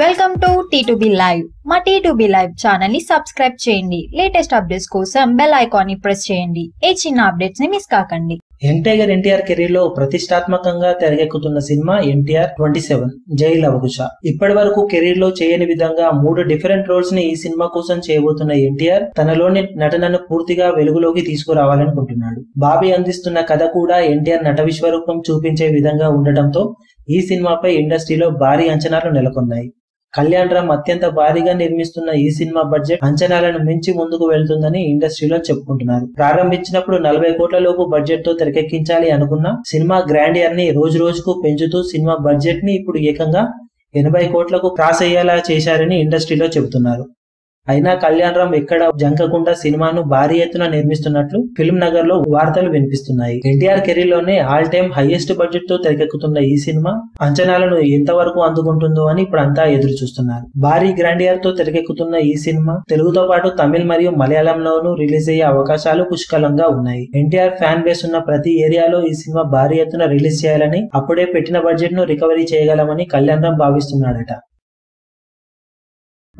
Welcome to T live మా T live ఛానల్ని subscribe చేయండి. లేటెస్ట్ అప్డేట్స్ కోసం బెల్ ఐకాన్ని ప్రెస్ చేయండి. ఏ చిన్న అప్డేట్స్ని మిస్ కాకండి. ఎన్టీఆర్ ఎన్టీఆర్ కెరీర్లో ప్రతిష్టాత్మకంగా తెరకెక్కుతున్న సినిమా ఎన్టీఆర్ ట్వంటీ సెవెన్ జై లవకుశ ఇప్పటి వరకు కెరీర్లో చేయని విధంగా మూడు డిఫరెంట్ రోల్స్ని ఈ సినిమా కోసం చేయబోతున్న ఎన్టీఆర్ తనలోని నటనను పూర్తిగా వెలుగులోకి తీసుకురావాలనుకుంటున్నాడు. బాబీ అందిస్తున్న కథ కూడా ఎన్టీఆర్ నట విశ్వరూపం చూపించే విధంగా ఉండటంతో ఈ సినిమాపై ఇండస్ట్రీలో భారీ అంచనాలు నెలకొన్నాయి. కళ్యాణ్ రామ్ అత్యంత భారీగా నిర్మిస్తున్న ఈ సినిమా బడ్జెట్ అంచనాలను మించి ముందుకు వెళ్తుందని ఇండస్ట్రీలో చెప్పుకుంటున్నారు. ప్రారంభించినప్పుడు నలభై కోట్ల లోపు బడ్జెట్తో తెరకెక్కించాలి అనుకున్న సినిమా గ్రాండియర్ని రోజు రోజుకు పెంచుతూ సినిమా బడ్జెట్ని ఇప్పుడు ఏకంగా ఎనభై కోట్లకు క్రాస్ అయ్యేలా చేశారని ఇండస్ట్రీలో చెబుతున్నారు. అయినా కళ్యాణరామ్ ఎక్కడ జంకకుండా సినిమాను భారీ ఎత్తున నిర్మిస్తున్నట్లు ఫిల్మ్ నగర్లో వార్తలు వినిపిస్తున్నాయి. ఎన్టీఆర్ కెరీర్లోనే ఆల్ టైమ్ హైయెస్ట్ బడ్జెట్తో తెరకెక్కుతున్న ఈ సినిమా అంచనాలను ఎంతవరకు అందుకుంటుందో అని ఇప్పుడు అంతా ఎదురు చూస్తున్నారు. భారీ గ్రాండియర్తో తెరకెక్కుతున్న ఈ సినిమా తెలుగుతో పాటు తమిళ్ మరియు మలయాళంలోనూ రిలీజ్ అయ్యే అవకాశాలు పుష్కలంగా ఉన్నాయి. ఎన్టీఆర్ ఫ్యాన్ బేస్ ఉన్న ప్రతి ఏరియాలో ఈ సినిమా భారీ ఎత్తున రిలీజ్ చేయాలని అప్పుడే పెట్టిన బడ్జెట్ను రికవరీ చేయగలమని కళ్యాణరామ్ భావిస్తున్నాడట.